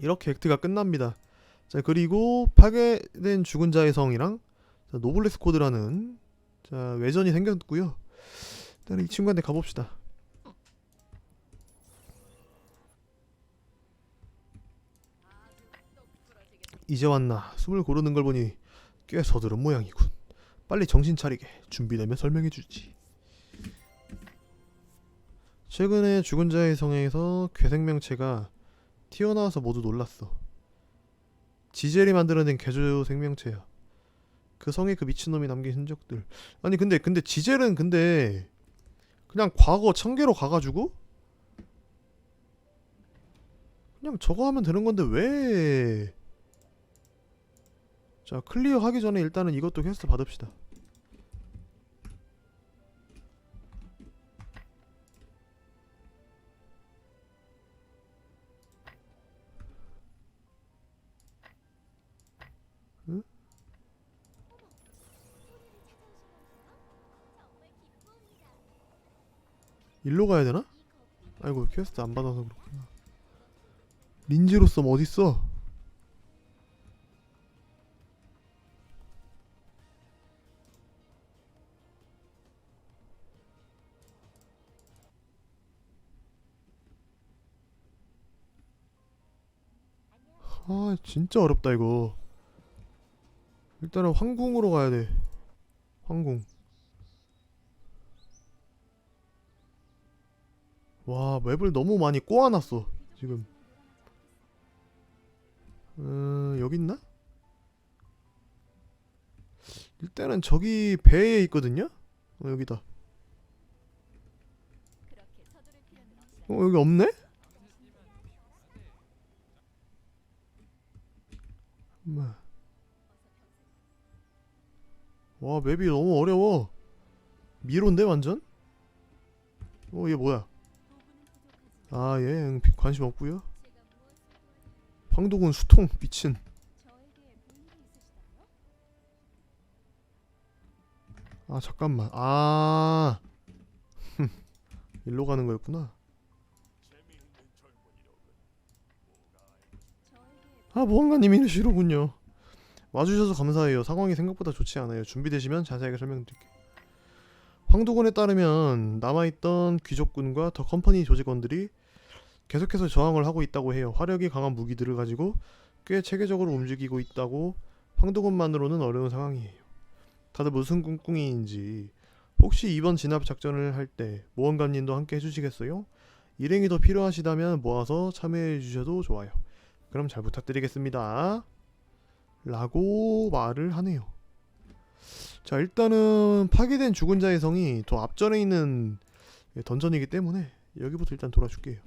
이렇게 액트가 끝납니다. 자 그리고 파괴된 죽은 자의 성이랑 자, 노블레스 코드라는 자 외전이 생겼고요. 일단 이 친구한테 가봅시다. 이제 왔나 숨을 고르는 걸 보니 꽤 서두른 모양이군. 빨리 정신 차리게 준비되면 설명해주지. 최근에 죽은 자의 성에서 괴생명체가 튀어나와서 모두 놀랐어. 지젤이 만들어낸 개조 생명체야. 그 성에 그 미친놈이 남긴 흔적들. 아니 근데 근데 지젤은 근데 그냥 과거 청계로 가가지고 그냥 저거 하면 되는 건데 왜? 자 클리어 하기 전에 일단은 이것도 퀘스트 받읍시다. 일로 가야 되나? 아이고 퀘스트 안 받아서 그렇구나. 린지로썸 어딨어? 아 진짜 어렵다 이거. 일단은 황궁으로 가야 돼. 황궁. 와 맵을 너무 많이 꼬아놨어 지금 음 여기 있나? 일단은 저기 배에 있거든요? 어 여기다 어 여기 없네? 와 맵이 너무 어려워 미로인데 완전? 어 얘 뭐야 아, 예, 관심 없고요. 황도군 수통 미친. 아, 잠깐만. 아, 흠, 일로 가는 거였구나. 아, 싫어군요. 와주셔서 감사해요. 상황이 생각보다 좋지 않아요. 준비되시면 자세하게 설명드릴게요. 황도군에 따르면 남아있던 귀족군과 더 컴퍼니 조직원들이 계속해서 저항을 하고 있다고 해요. 화력이 강한 무기들을 가지고 꽤 체계적으로 움직이고 있다고 황도군만으로는 어려운 상황이에요. 다들 무슨 꿍꿍이인지 혹시 이번 진압 작전을 할 때 모험가님도 함께 해주시겠어요? 일행이 더 필요하시다면 모아서 참여해 주셔도 좋아요. 그럼 잘 부탁드리겠습니다. 라고 말을 하네요. 자 일단은 파괴된 죽은 자의 성이 더 앞전에 있는 던전이기 때문에 여기부터 일단 돌아줄게요.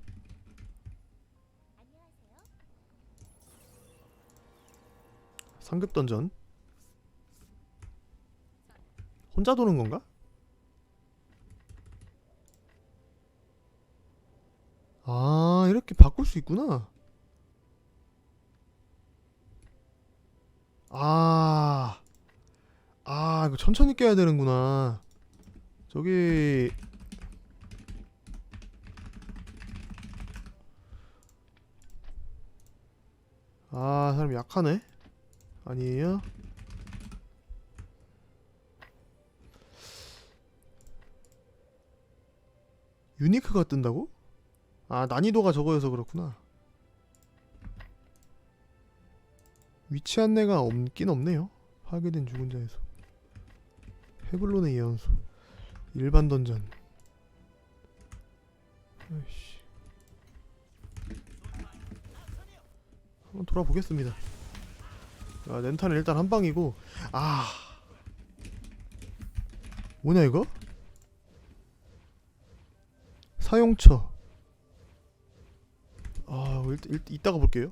상급 던전 혼자 도는 건가? 아 이렇게 바꿀 수 있구나 아, 아 이거 천천히 깨야 되는구나. 저기. 아 사람 약하네? 아니에요? 유니크가 뜬다고? 아 난이도가 저거여서 그렇구나. 위치 안내가 없긴 없네요. 파괴된 죽은 자에서 헤블론의 예언소 일반 던전. 아이씨. 한번 돌아보겠습니다. 아, 렌탈은 일단 한 방이고. 아. 뭐냐 이거? 사용처. 아 일, 일, 이따가 볼게요.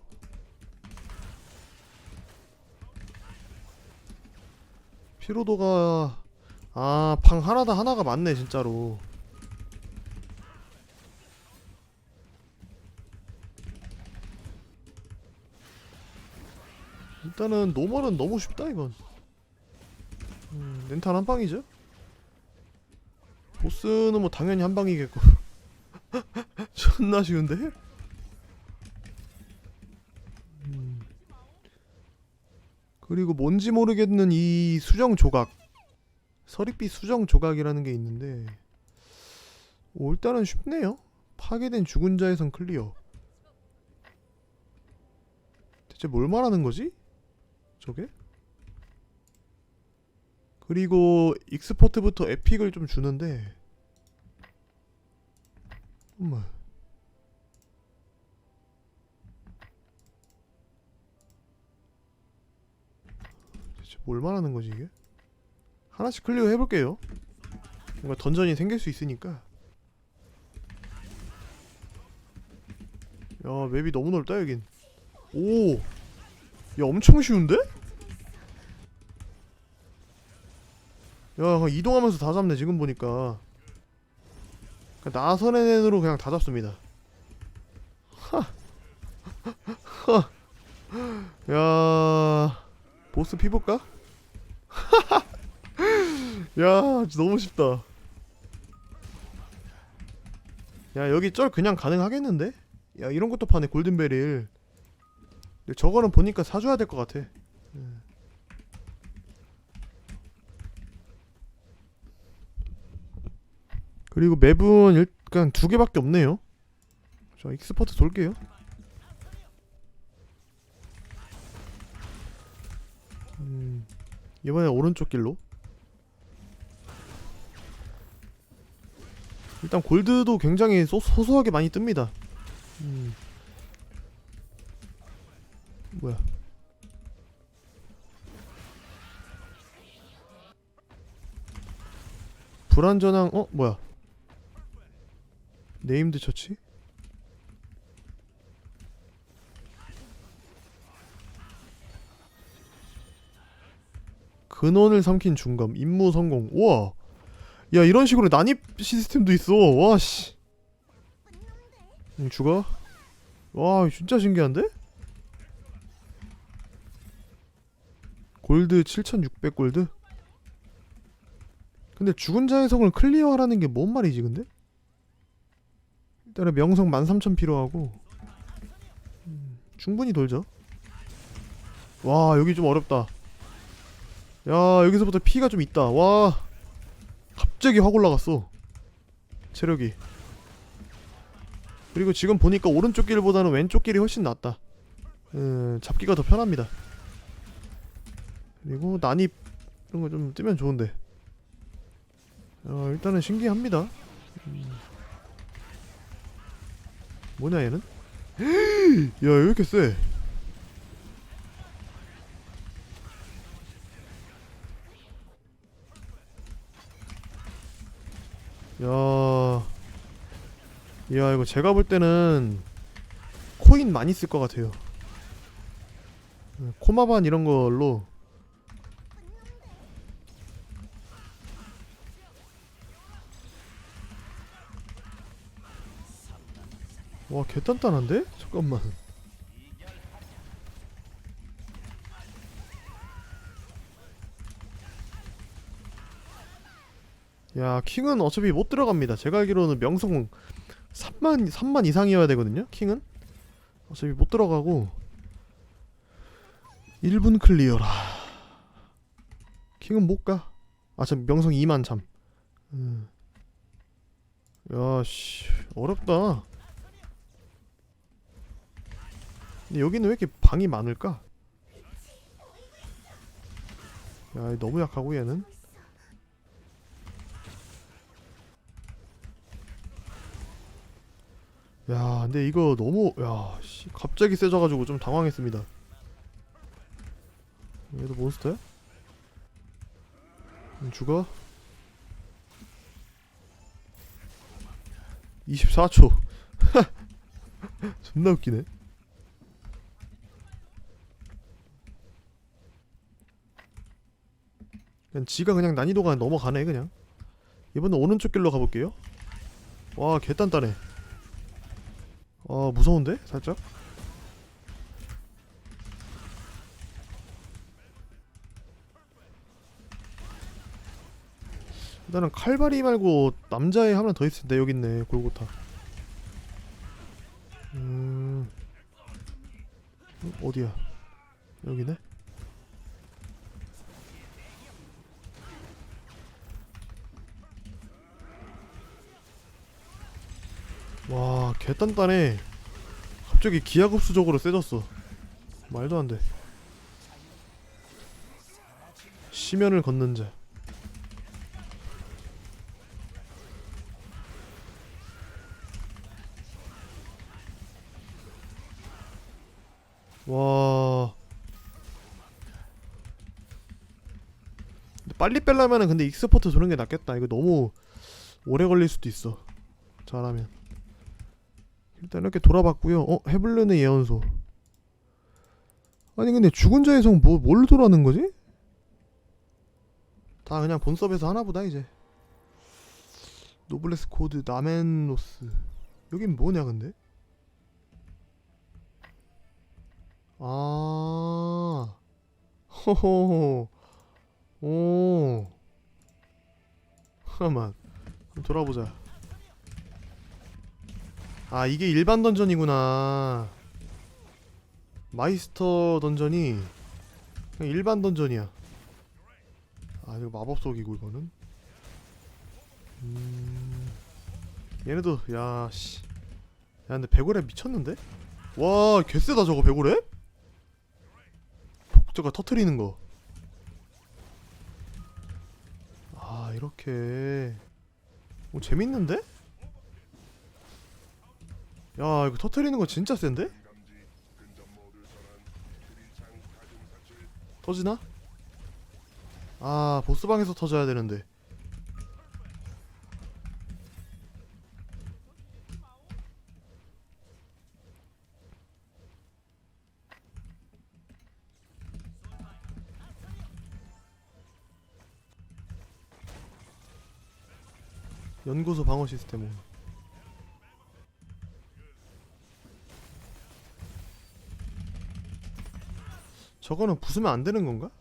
피로도가 아 방 하나다 하나가 많네 진짜로. 일단은 노멀은 너무 쉽다 이건. 음, 렌탈 한 방이죠 보스는 뭐 당연히 한 방이겠고. 존나 쉬운데? 그리고 뭔지 모르겠는 이 수정 조각 서립비 수정 조각이라는 게 있는데 오, 일단은 쉽네요 파괴된 죽은 성 클리어 대체 뭘 말하는 거지? 저게? 그리고 익스포트부터 에픽을 좀 주는데 엄마 대체 뭘 말하는 거지 이게? 하나씩 클리어 해볼게요 뭔가 던전이 생길 수 있으니까 야 맵이 너무 넓다 여긴 오! 야 엄청 쉬운데? 야 이동하면서 다 잡네 지금 보니까 낸으로 그냥 다 잡습니다 하. 야 보스 피볼까? 야 너무 쉽다. 야 여기 쩔 그냥 가능하겠는데? 야 이런 것도 파네 골든베릴 저거는 보니까 사줘야 될 것 같아. 음. 그리고 맵은 일단 두 개밖에 없네요. 자 익스퍼트 돌게요. 음, 이번에 오른쪽 길로 일단 골드도 굉장히 소, 소소하게 많이 뜹니다. 음. 뭐야? 불안전한 어? 뭐야? 네임드 처치? 근원을 삼킨 중감 임무 성공. 우와 야 이런 식으로 난입 시스템도 있어. 와씨. 응, 죽어? 와 진짜 신기한데? 골드 7600 골드? 근데 죽은 자의 성을 클리어하라는 게 뭔 말이지 근데? 일단은 명성 13000 필요하고. 음, 충분히 돌죠. 와 여기 좀 어렵다. 야 여기서부터 피가 좀 있다. 와 갑자기 확 올라갔어 체력이 그리고 지금 보니까 오른쪽 길보다는 왼쪽 길이 훨씬 낫다 음, 잡기가 더 편합니다 그리고 난입 이런 거 좀 뜨면 좋은데 어, 일단은 신기합니다 음. 뭐냐 얘는? 야왜 이렇게 세? 야, 야 이거 제가 볼 때는 코인 많이 쓸 것 같아요. 네, 코마반 이런 걸로 와 개단단한데? 잠깐만. 야 킹은 어차피 못 들어갑니다. 제가 알기로는 명성 3만 3만 이상이어야 되거든요. 킹은 어차피 못 들어가고 1분 클리어라. 킹은 못 가. 아저 명성 2만 참. 음. 야씨 어렵다. 근데 여기는 왜 이렇게 방이 많을까? 야 너무 약하고 얘는. 야, 근데 이거 너무 야, 씨, 갑자기 세져가지고 좀 당황했습니다. 얘도 몬스터야? 음, 죽어. 24초. 존나 웃기네. 그냥 지가 그냥 난이도가 넘어가네 그냥. 이번엔 오른쪽 길로 가볼게요. 와, 개단단해. 아 무서운데? 살짝? 일단은 칼바리 말고 남자애 하나 더 있을 텐데 여기 있네 골고타. 음. 어, 어디야? 여기네 와 개단단해 갑자기 기하급수적으로 세졌어 말도 안돼 심연을 걷는 자 와. 빨리 빼려면은 근데 익스포트 도는 게 낫겠다. 이거 너무 오래 걸릴 수도 있어. 잘하면. 일단 이렇게 돌아봤고요. 어, 헤블른의 예언소. 아니 근데 죽은 자의 성 뭐, 뭘로 돌아는 거지? 다 그냥 본섭에서 하나보다 이제. 노블레스 코드 나멘노스. 여긴 뭐냐 근데? 아, 호호, 오, 잠깐만, 돌아보자. 아, 이게 일반 던전이구나. 마이스터 던전이 그냥 일반 던전이야. 아, 이거 마법 속이고 이거는. 음, 얘네도 야 씨, 야 근데 배고래 미쳤는데? 와, 개쎄다 저거 배고래? 저거 터트리는 거. 아 이렇게 오 재밌는데? 야 이거 터트리는 거 진짜 센데? 터지나? 아 보스방에서 터져야 되는데 연구소 방어 시스템 저거는 부수면 안 되는 건가?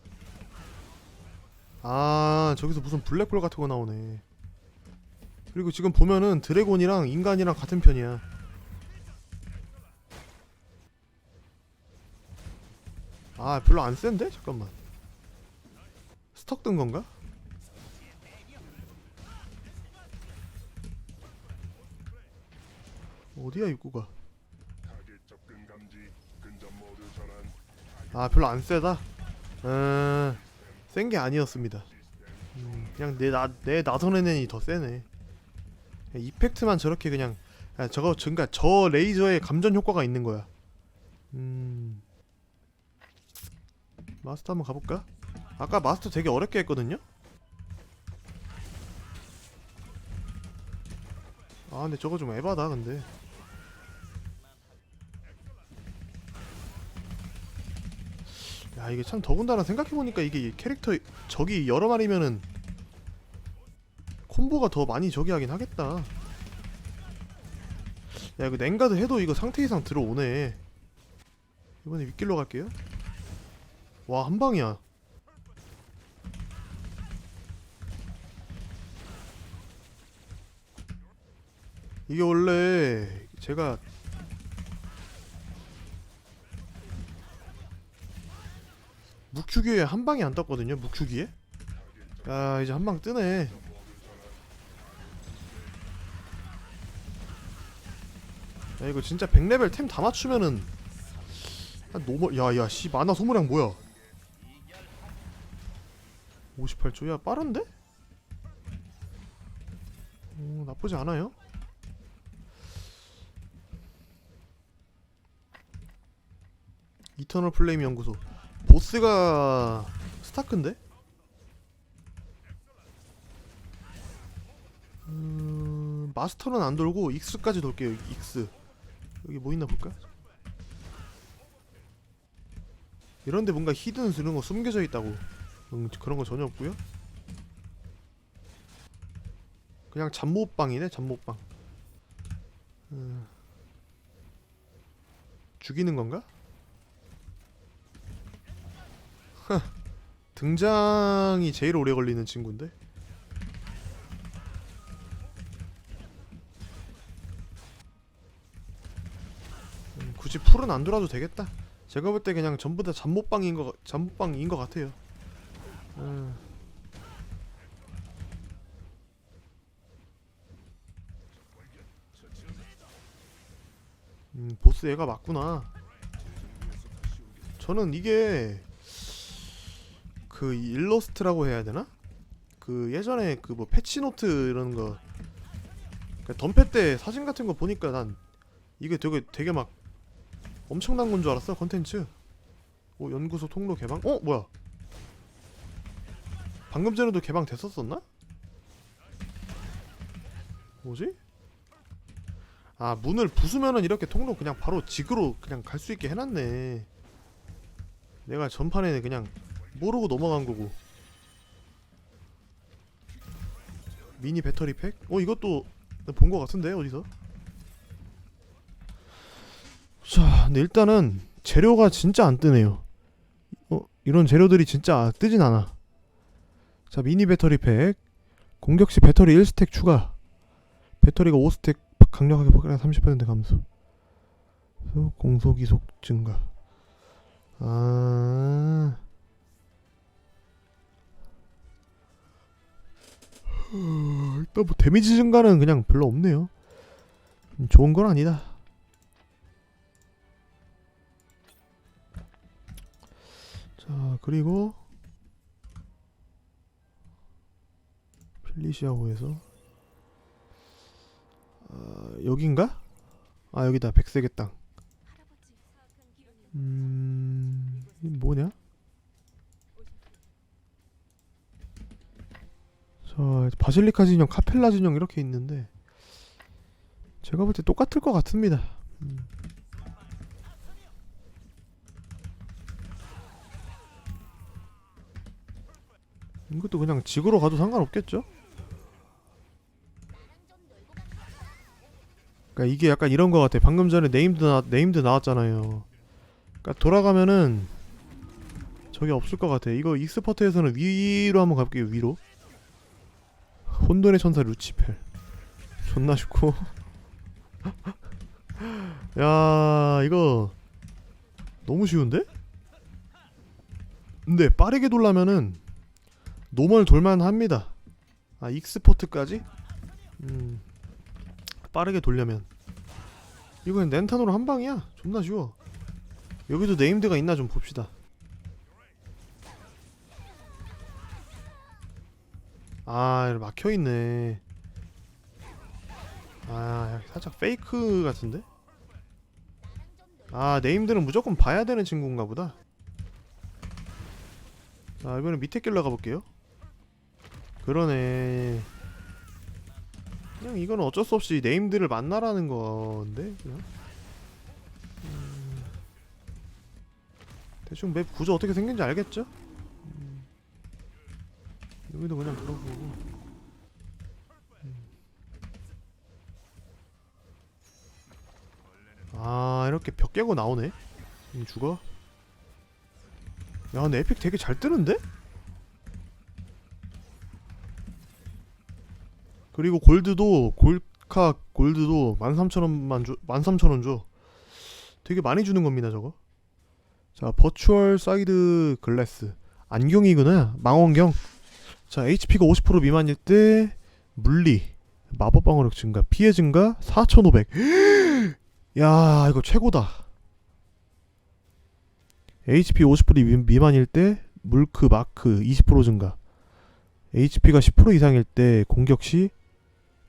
아 저기서 무슨 블랙홀 같은 거 나오네 그리고 지금 보면은 드래곤이랑 인간이랑 같은 편이야 아 별로 안 센데? 잠깐만 스톡 든 건가? 어디야 입구가 아 별로 안 세다? 음, 센게 아니었습니다. 음, 그냥 내 나 내 나선의 낸이 더 세네. 이펙트만 저렇게 그냥 야, 저거 그러니까 저 레이저에 감전 효과가 있는 거야. 음. 마스터 한번 가볼까? 아까 마스터 되게 어렵게 했거든요? 아 근데 저거 좀 에바다 근데 야 이게 참 더군다나 생각해보니까 이게 캐릭터 적이 여러 마리면은 콤보가 더 많이 저기 하긴 하겠다. 야 이거 냉가드 해도 이거 상태 이상 들어오네. 이번에 윗길로 갈게요. 와 한방이야. 이게 원래 제가 묵추기에 한 방이 안 떴거든요. 묵추기에. 야 이제 한 방 뜨네. 야 이거 진짜 100레벨 템 다 맞추면은 한 노멀 야야 씨 만화 소모량 뭐야? 58초 야 빠른데? 오 나쁘지 않아요. 이터널 플레임 연구소 보스가 스타크인데? 음, 마스터는 안 돌고 익스까지 돌게요. 익스. 여기 뭐 있나 볼까? 이런데 뭔가 히든 이런 거 숨겨져 있다고. 음, 그런 거 전혀 없고요. 그냥 잠못방이네 잠못방. 음, 죽이는 건가? 등장이 제일 오래 걸리는 친구인데. 음, 굳이 풀은 안 돌아도 되겠다. 제가 볼 때 그냥 전부 다 잠못방인 거 잠못방인 것 같아요. 음. 음, 보스 얘가 맞구나. 저는 이게 그 일러스트라고 해야 되나? 그 예전에 그 뭐 패치노트 이런 거 그러니까 덤패 때 사진 같은 거 보니까 난 이게 되게 되게 막 엄청난 건 줄 알았어 컨텐츠. 어 연구소 통로 개방? 어 뭐야? 방금 전에도 개방 됐었었나? 뭐지? 아 문을 부수면은 이렇게 통로 그냥 바로 직으로 그냥 갈 수 있게 해놨네. 내가 전판에 그냥 모르고 넘어간 거고. 미니 배터리 팩? 어 이것도 본 거 같은데 어디서? 자, 근데 일단은 재료가 진짜 안 뜨네요. 어 이런 재료들이 진짜 뜨진 않아. 자 미니 배터리 팩 공격 시 배터리 1스택 추가. 배터리가 5스택 강력하게 폭발한 30% 감소. 이속 증가. 아. 일단 뭐 데미지 증가는 그냥 별로 없네요. 음, 좋은 건 아니다. 자 그리고 필리시아호에서 아, 여긴가? 아 여기다 백색의 땅. 음 이게 뭐냐? 자 바실리카 진영, 카펠라 진영 이렇게 있는데 제가 볼 때 똑같을 것 같습니다. 음. 이것도 그냥 지구로 가도 상관없겠죠? 그러니까 이게 약간 이런 거 같아. 방금 전에 네임드 나, 네임드 나왔잖아요. 그러니까 돌아가면은 저게 없을 것 같아. 이거 익스퍼트에서는 위로 한번 가볼게요. 위로. 혼돈의 천사 루치펠. 존나 쉽고. 야 이거 너무 쉬운데? 근데 빠르게 돌라면은 노멀 돌만 합니다. 아 익스포트까지? 음 빠르게 돌려면 이건 렌탄으로 한 방이야. 존나 쉬워. 여기도 네임드가 있나 좀 봅시다. 아 이거 막혀 있네. 아 살짝 페이크 같은데? 아 네임드는 무조건 봐야 되는 친구인가 보다. 자 이번엔 밑에 길로 가볼게요. 그러네. 그냥 이거는 어쩔 수 없이 네임드를 만나라는 건데 그냥. 음, 대충 맵 구조 어떻게 생긴지 알겠죠? 음, 여기도 그냥 거고. 음. 아 이렇게 벽 깨고 나오네. 이 죽어. 야 근데 에픽 되게 잘 뜨는데? 그리고 골드도 골카 골드도 13,000원만 줘 13,000원 줘. 되게 많이 주는 겁니다, 저거. 자, 버추얼 사이드 글래스. 안경이구나. 망원경. 자, HP가 50% 미만일 때 물리 마법 방어력 증가, 피해 증가 4,500. 야, 이거 최고다. HP 50% 미- 미만일 때 물크 마크 20% 증가. HP가 10% 이상일 때 공격 시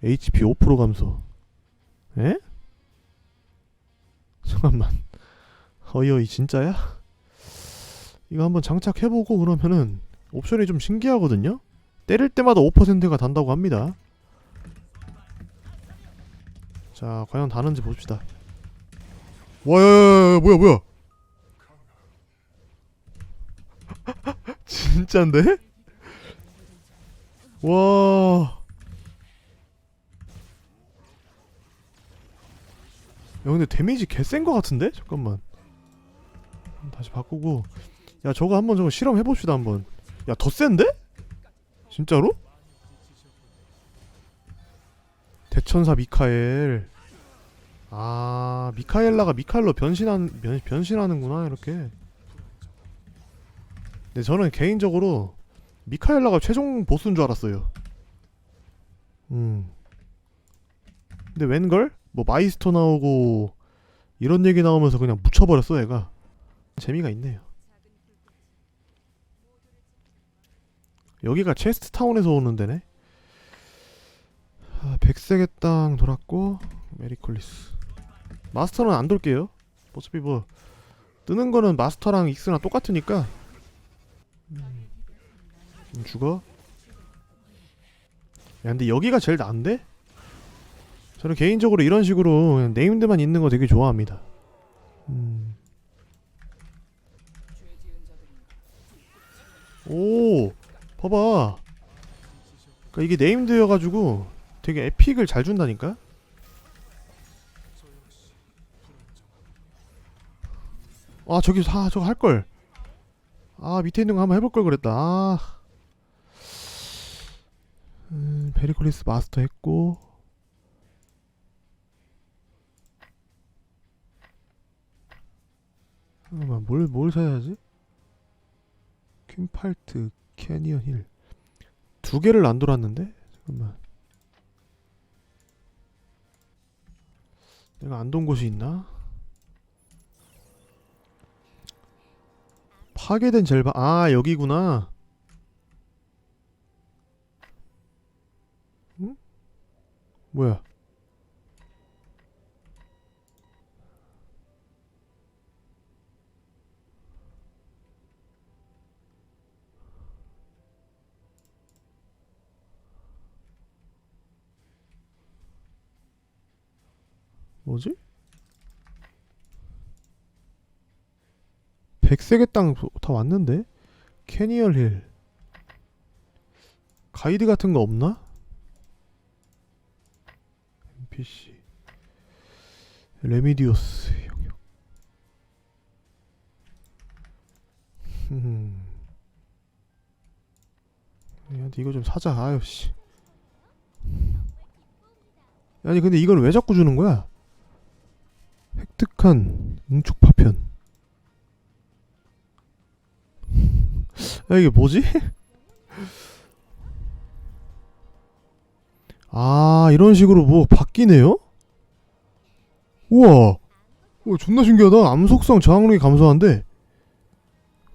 HP 5% 감소. 에? 잠깐만. 어이어이 진짜야? 이거 한번 장착해보고 그러면은 옵션이 좀 신기하거든요? 때릴 때마다 5%가 단다고 합니다. 자, 과연 다는지 봅시다. 와, 야, 야, 야, 뭐야, 뭐야? 진짠데? 와. 야 근데 데미지 개센 거 같은데? 잠깐만 다시 바꾸고 야 저거 한번 저거 실험 해봅시다 한번 야 더 센데? 진짜로? 대천사 미카엘. 아 미카엘라가 미카엘로 변신한 변, 변신하는구나 이렇게. 근데 저는 개인적으로 미카엘라가 최종 보스인 줄 알았어요. 음. 근데 웬걸? 뭐 마이스터 나오고 이런 얘기 나오면서 그냥 묻혀버렸어 얘가. 재미가 있네요 여기가 체스트 타운에서 오는 데네? 아, 백색의 땅 돌았고 메리콜리스. 마스터는 안 돌게요. 어차피 뭐 뜨는 거는 마스터랑 익스랑 똑같으니까. 음, 좀 죽어? 야 근데 여기가 제일 나은데? 저는 개인적으로 이런 식으로 그냥 네임드만 있는 거 되게 좋아합니다. 음. 오 봐봐. 그러니까 이게 네임드여가지고 되게 에픽을 잘 준다니까? 아 저기 사 저거 할걸. 아 밑에 있는 거 한번 해볼 걸 그랬다. 아. 음, 베리콜리스 마스터 했고. 잠깐만 뭘, 뭘 사야지? 퀸팔트 캐니언 힐 두 개를 안 돌았는데? 잠깐만 내가 안 돈 곳이 있나? 파괴된 젤바 아 여기구나 응? 뭐야 뭐지? 백색의 땅 다 왔는데? 캐니얼 힐 가이드 같은 거 없나? NPC 레미디오스 영역 음. 얘한테 이거 좀 사자 아유 씨 아니 근데 이걸 왜 자꾸 주는 거야? 획득한 응축 파편. 야 이게 뭐지? 아 이런 식으로 뭐 바뀌네요? 우와. 오, 존나 신기하다. 암속성 저항력이 감소한데.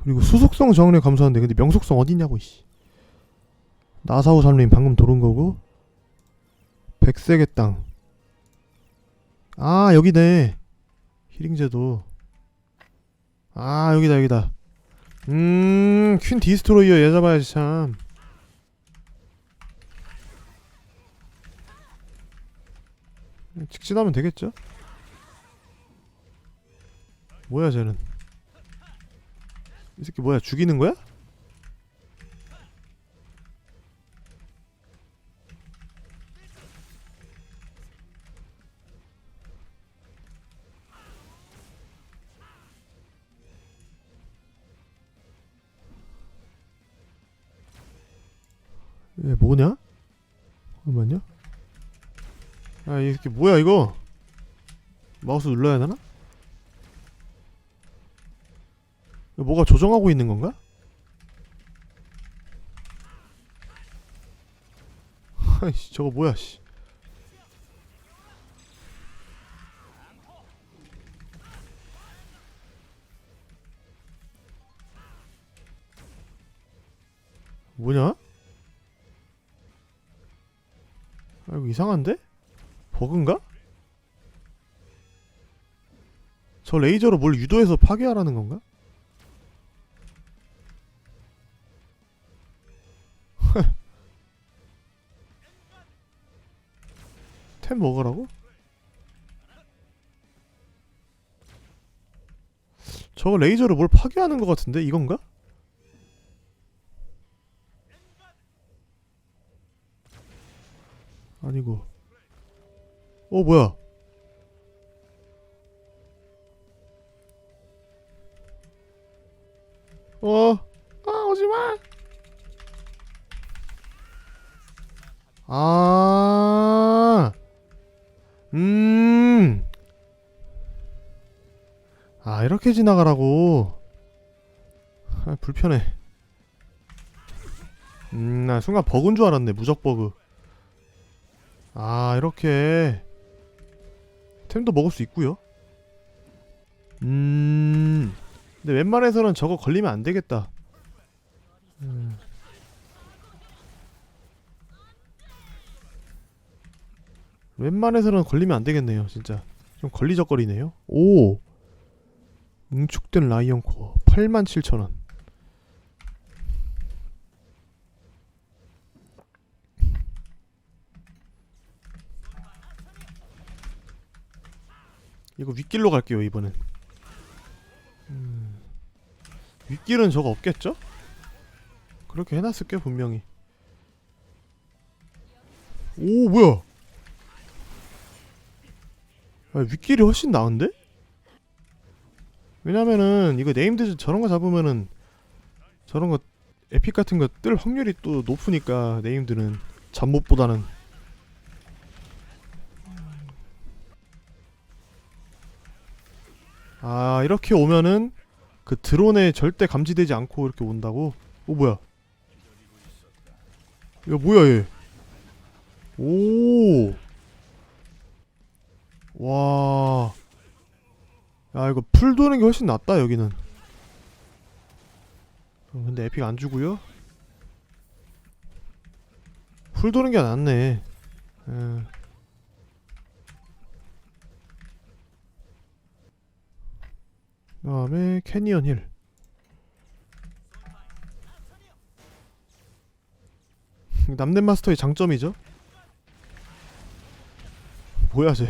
그리고 수속성 저항력이 감소한데. 근데 명속성 어디냐고 이씨. 나사우 삼림 방금 도른 거고. 백색의 땅. 아 여기네 히링제도 아 여기다 여기다 음 퀸 디스트로이어 얘 잡아야지 참 직진하면 되겠죠? 뭐야 쟤는 이 새끼 뭐야 죽이는 거야? 얘 뭐냐? 잠깐만요. 아, 이 새끼 뭐야 이거? 마우스 눌러야 되나? 뭐가 조정하고 있는 건가? 아이씨, 저거 뭐야, 씨. 이상한데? 버그인가? 저 레이저로 뭘 유도해서 파괴하라는 건가? 템 먹으라고? 저거 레이저로 뭘 파괴하는 것 같은데 이건가? 아니고 어 뭐야 어? 아 오지 마 아 음. 아, 이렇게 지나가라고. 아, 불편해. 음, 나 순간 버그인 줄 알았네. 무적 버그. 아, 이렇게 템도 먹을 수 있고요. 음. 근데 웬만해서는 저거 걸리면 안 되겠다. 음. 웬만해서는 걸리면 안 되겠네요, 진짜. 좀 걸리적거리네요. 오. 응축된 라이언 코어 87,000원. 이거 윗길로 갈게요, 이번엔. 음. 윗길은 저거 없겠죠? 그렇게 해놨을 게 분명히. 오 뭐야? 아, 윗길이 훨씬 나은데? 왜냐면은 이거 네임드 저런 거 잡으면은 저런 거 에픽 같은 거 뜰 확률이 또 높으니까 네임드는 잠못보다는 아 이렇게 오면은 그 드론에 절대 감지되지 않고 이렇게 온다고? 오 뭐야? 야 뭐야 얘? 오. 와. 야 이거 풀 도는 게 훨씬 낫다 여기는. 어, 근데 에픽 안 주고요. 풀 도는 게 낫네. 예. 그 다음에 캐니언 힐. 남는 마스터의 장점이죠. 뭐야 쟤?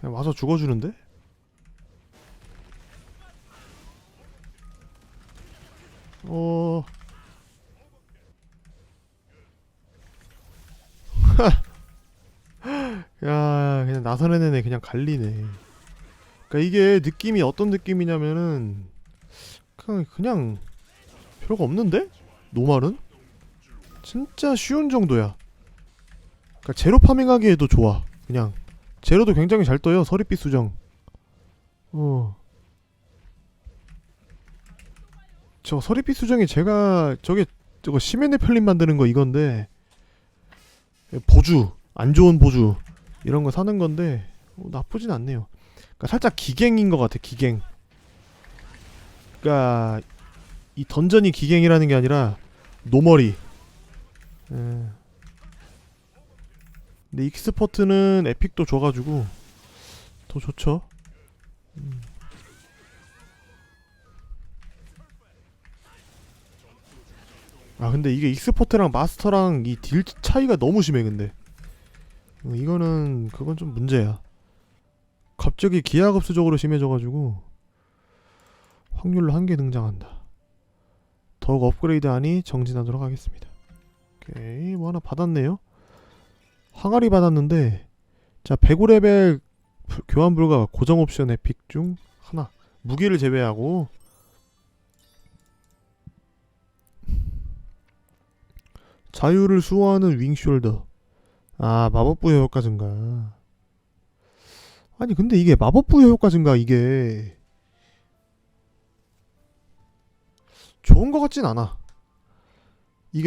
그냥 와서 죽어주는데? 어. 야, 그냥 나서는 애네 그냥 갈리네. 그러니까 이게 느낌이 어떤 느낌이냐면은 그냥 그냥 별거 없는데? 노말은? 진짜 쉬운 정도야. 그러니까 제로 파밍하기에도 좋아. 그냥 제로도 굉장히 잘 떠요. 서리빛 수정. 어. 저 서리빛 수정이 제가 저게 저거 시멘의 편림 만드는 거 이건데 보주 안 좋은 보주 이런 거 사는 건데 어, 나쁘진 않네요. 그러니까 살짝 기갱인 것 같아. 기갱. 그러니까 이 던전이 기갱이라는 게 아니라 노머리. 예. 근데 익스퍼트는 에픽도 줘가지고 더 좋죠. 음. 아 근데 이게 익스퍼트랑 마스터랑 이 딜 차이가 너무 심해 근데 어, 이거는 그건 좀 문제야. 갑자기 기하급수적으로 심해져가지고 확률로 한 개 등장한다. 더욱 업그레이드하니 정진하도록 하겠습니다. 오케이 뭐 하나 받았네요. 항아리 받았는데 자 105레벨 불- 교환 불가 고정 옵션 에픽 중 하나 무기를 제외하고 자유를 수호하는 윙숄더 아 마법 부여 효과 증가 아니 근데 이게 마법 부여 효과 증가 이게. 좋은 것 같진 않아